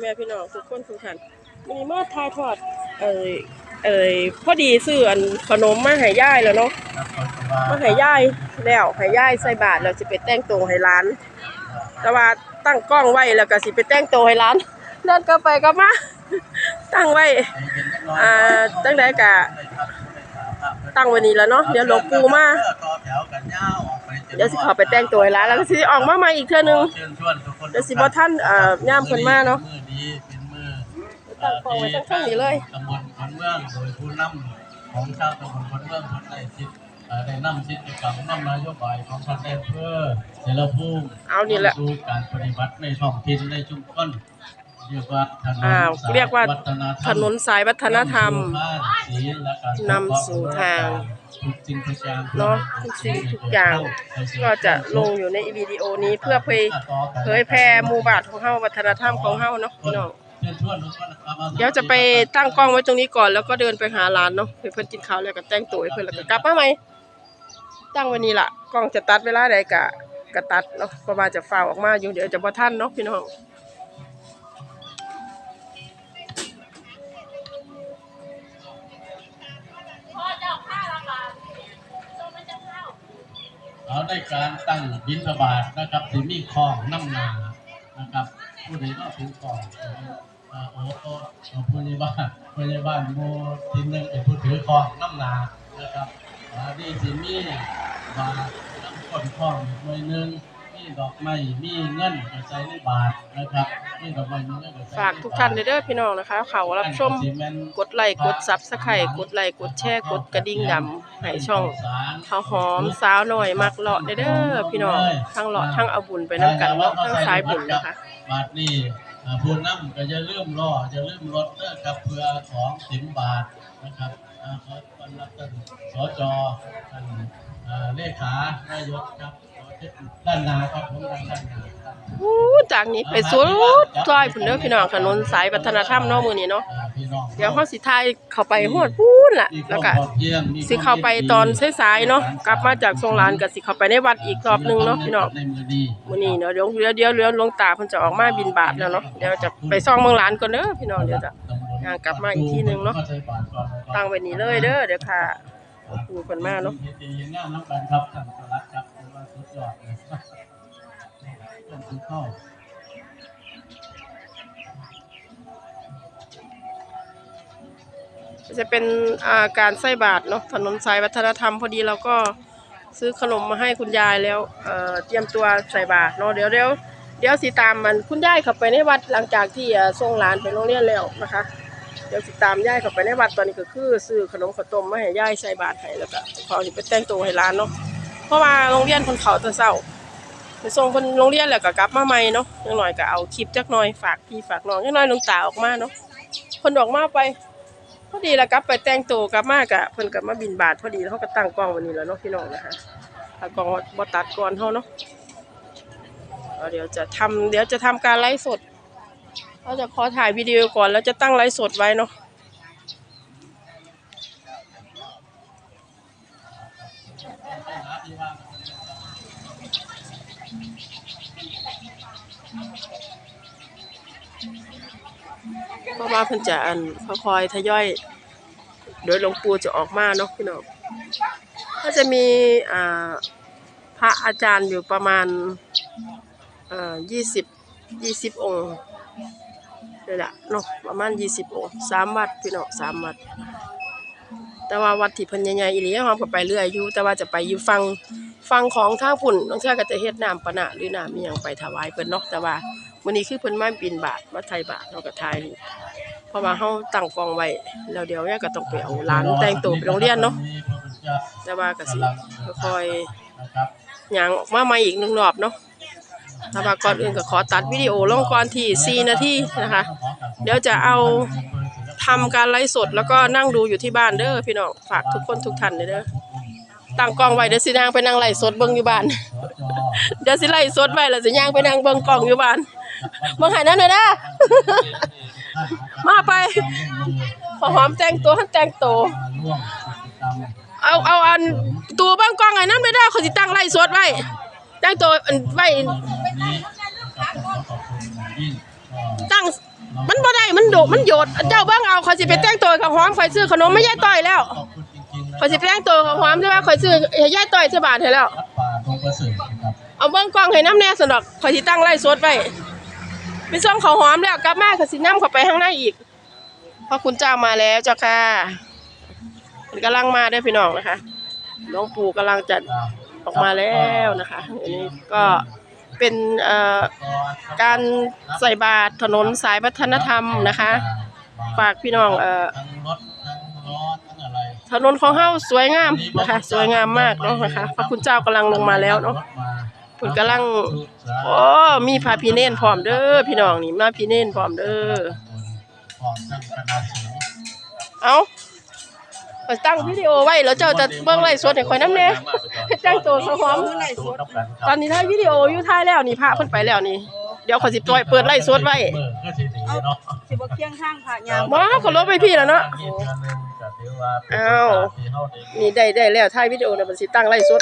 แม่พี่น้องทุกคนทุกท่านวันนี้มาทายทอด เอ่ยเอ่ยพอดีซื้ออันขนมมาให้ย่ายแล้วเนาะมาให้ย่ายแล้วให้ย่ายใส่บาตรแล้วสิไปแต่งตัวให้ร้าน แต่ว่าตั้งกล้องไว้แล้วก็สิไปแต่งตัวให้ร้านเดินก็ไปก็มาตั้งไว้อ่าตั้งแต่กะตั้งวันนี้แล้วเนาะเดี๋ยวหลวงปู่มาเดี๋ยวสิขอไปแต่งตัวให้ร้านแล้วก็สิออกมาใหม่อีกเทื่อนึงเดี๋ยวสิบ่ทันเอ่อย่ามเพิ่นมาเนาะ นี้เป็นมื้อตั้งกล้องไว้ทั้งๆนี้เลยตำบลคนเมืองโดยผู้นำของชาวตำบลคนเมืองคนได้สิทธิ์เอ่อได้นำสิทธิกรรมนำนโยบายของท่านได้เพื่อเสรภูมิเอานี่แหละ สู่การปฏิบัติในท้องถิ่นในชุมชน เรียกว่าถนนอ้าวสเรียกว่าวัฒธรรมถนนสายวัฒนธรรมศีลและการนำสู่ทางทุกสิ่งทุกอย่างเนาะทุกสิ่งทุกอย่างก็จะลงอยู่ในวิดีโอนี้เพื่อเผยเผยแพร่หมู่บ้านของเฮาวัฒนธรรมของเฮาเนาะพี่น้องเชิญชวนทุกคนนะครับมาเดี๋ยวจะไปตั้งกล้องไว้ตรงนี้ก่อนแล้วก็เดินไปหาร้านเนาะให้เพิ่นกินข้าวแล้วก็แต่งตัวให้เพิ่นแล้วก็กลับมาใหม่ตั้งไว้นี่ล่ะกล้องจะตัดเวลาใดก็ก็ตัดเนาะเพราะว่าจะฟ้าวออกมาอยู่เดี๋ยวจะบ่ทันเนาะพี่น้อง เอาได้การตั้งบินสบายนะครับถือมีคลองน้ำนานะครับ ผู้ใดก็ถือคลองอ่าโอ้โอ้เอาผู้ใหญ่บ้านผู้ใหญ่บ้านโมทีนึงเป็นผู้ถือคลองน้ำนานะครับอ่าดีสิมีบาทน้ำก้นคลองหน่วยหนึง มีดอกไม้มีเงินกระใส่ในบาทนะครับมีดอกไม้มีเงินกระใส่ในบทฝากทุกท่านเด้อพี่น้องนะคะ เขารับชมกดไลค์กดซับสไครต์กดไลค์กดแชร์กดกระดิ่งดำให้ช่องข้าวหอมสาวหน่อยมักเลาะเด้อเด้อพี่น้องทั้งเลาะทั้งเอาบุญไปนํกันเนาะทั้งสายบุญนะคะ บาทนี้อ่าผู้นำก็จะเริ่าลืมล่อจะเริ่าลืมรถเด้อครับเพื่อของสิบบาทนะครับอ่าขอต้อนรับท่านสจท่านอ่าเลขานายกครับขอเชิญ ด้านนาครับผมด้านนาอู้จากนี้ไปสุดซอยพุ่นเด้อพี่น้องถนนสายวัฒนธรรมเนาะมื้อนี้เนาะเดี๋ยวเฮาสิถ่ายเข้าไปฮอดพูนล่ะแล้วก็สิเข้าไปตอนสายๆเนาะกลับมาจากสงกรานต์ก็สิเข้าไปในวัดอีกรอบหนึงเนาะพี่น้องมื้อนี้เนาะเดี๋ยวเดี๋ยวเดี๋ยวเดี๋ยวหลวงตาเพิ่นจะออกมาบินบาตแล้วเนาะเดี๋ยวจะไปซ่องเมืองหลานก่อนเด้อพี่น้องเดี๋ยวจะย่างกลับมาอีกทีหนึ่งเนาะตั้งไว้นี่เลยเด้อเดี๋ยวค่ะปูเพิ่นมาเนาะ สุดยอดเลยต้นทุกเข้าจะเป็นอาการใส่บาตรเนาะถนนสายวัฒนธรรมพอดีเราก็ซื้อขนมมาให้คุณยายแล้วเเตรียมตัวใส่บาตรเนาะเดี๋ยวเดี๋ยวเดี๋ยวสิตามมันคุณยายเข้าไปในวัดหลังจากที่ส่งหลานไปโรงเรียนแล้วนะคะ เดี๋ยวสิตามยายเข้าไปในวัดตอนนี้ก็คือซื้อขนมข้าวต้มมาให้ยายใส่บาตรให้แล้วก็พอสิไปแต่งตัวให้หลานเนาะ เพราะว่าโรงเรียนคนเขาตะเช้าไปส่งเพิ่นโรงเรียนแล้วก็กลับมาใหม่เนาะจังหน่อยก็เอาคลิปจักหน่อยฝากพี่ฝากน้องจังหน่อยลงตาออกมาเนาะเพิ่นออกมาไปพอดีแล้วกลับไปแต่งตัวกลับมากะเพิ่นกลับมาบินบาทพอดีแล้วเขาก็ตั้งกล้องวันนี้แล้วเนาะพี่น้องนะคะถ้ากล้องบ่ตัดก่อนเฮาเนาะเดี๋ยวจะทำเดี๋ยวจะทำการไลฟ์สดเราจะขอถ่ายวิดีโอก่อนแล้วจะตั้งไลฟ์สดไว้เนาะ ราะว่าเพิ่นจะอันค่อยๆทยอย โดยหลวงปู่จะออกมาเนาะพี่น้องก็จะมีอ่าพระอาจารย์อยู่ประมาณเอ่อยี่สิบยี่สิบองค์นี่แหละเนาะประมาณยี่สิบองค์สามวัดพี่น้องสามวัด แต่ว่าวัดที่เพิ่นใหญ่ๆอีหลีเฮาก็ไปเรื่อยอยู่แต่ว่าจะไปอยู่ฟังฟังของท่างพุ่นบางเทื่อก็จะเฮ็ดน้ำปะนะหรือน้ำอีหยังไปถวายเพิ่นเนาะแต่ว่า มื้อนี้คือเพิ่นมาบิณฑบาตมาไถ่บาตเนาก็ถ่ายเพราะว่าเฮาตั้งกองไว้แล้วเดี๋ยวเนี่ยก็ต้องไปเอาหลานแต่งตัวไปโรงเรียนเนาะแต่ว่าก็สิค่อยๆย่างออกมาใหม่อีกหนึ่งรอบเนาะแต่ว่าก่อนอื่นก็ขอตัดวิดีโอลงก่อนที่4นาทีนะคะ เดี๋ยวจะเอาทำการไลฟ์สดแล้วก็นั่งดูอยู่ที่บ้านเด้อพี่น้องฝากทุกคนทุกท่านเด้อตั้งกล้องไว้เดี๋ยวสินางไปนั่งไลฟ์สดเบิ่งอยู่บ้าน เดี๋ยวสิไลฟ์สดไว้แล้วสิย่างไปนั่งเบิ่งกล้องอยู่บ้าน เบิ่งให้นั่นหน่อยนะมาไปพอหอมแต่งตัวหันแต่งตัวเอาเอาอันตัวเบางกล้องไอ้นั่นไม่ได้เขาสิตั้งไล่สดไว้ตั้งตัวไว้ตั้งมันบ่ได้มันโดดมันโยดเจ้าบิ่งเอาเข่อยสิไปแต่งตัวกับหอมข่อยซื้อขนมไม่ย่ายต่อยแล้วขอบคุณจริงๆนะข่อยสิไปแต่งตัวกับหอมใช่ป่ะข่อยซื้อให้ยายต่อยซื้อบาทให้แล้วเอาเบิ่งกล้องให้น้ำแน่สนอกข่อยสิตั้งไล่สดไว้ ไปส่งข้าหอมแล้วกลับมาขสิน้ำเข้าไปข้างในอีกเพราะคุณเจ้ามาแล้วเจ้าค่ะมันกำลังมาด้อพี่น้องนะคะหลวงปู่กำลังจะออกมาแล้วนะคะอันนี้ก็เป็นเอ่อการใส่บาตรถนนสายวัฒนธรรมนะคะฝากพี่น้องเอ่อถนนของเฮาสวยงามนะคะ สวยงามมากเนาะนะคะ พระคุณเจ้ากำลังลงมาแล้วเนาะ พิ่นกำลังโอ้มีพระพี่เน้นพร้อมเด้อพี่น้องนี่มาพี่เน้นพร้อมเด้อพร้อมทั้งคณะสงฆ์เอาข่อยตั้งวิดีโอไว้แล้วเจ้าจะเบิ่งไลฟ์สดให้ข่อยนำแหน่ให้แต่งตัวซะหอมตอนนี้ถ่ายวิดีโออยู่ถ่ายแล้วนี่พระเพิ่นไปแล้วนี่ เดี๋ยวข่อยสิปล่อยเปิดไลฟ์สดไว้เมื่อก็สิหนีเนาะสิบ่เคียงข้างค่ะยามบ่เฮาก็ลบไปพี่แล้วเนาะอีกเดือนหนึงก็ถือว่าเป็นอ้าวโอกาสที่เฮาได้นี่ได้ได้แล้วถ่ายวิดีโอแล้วมันสิตั้งไลฟ์สด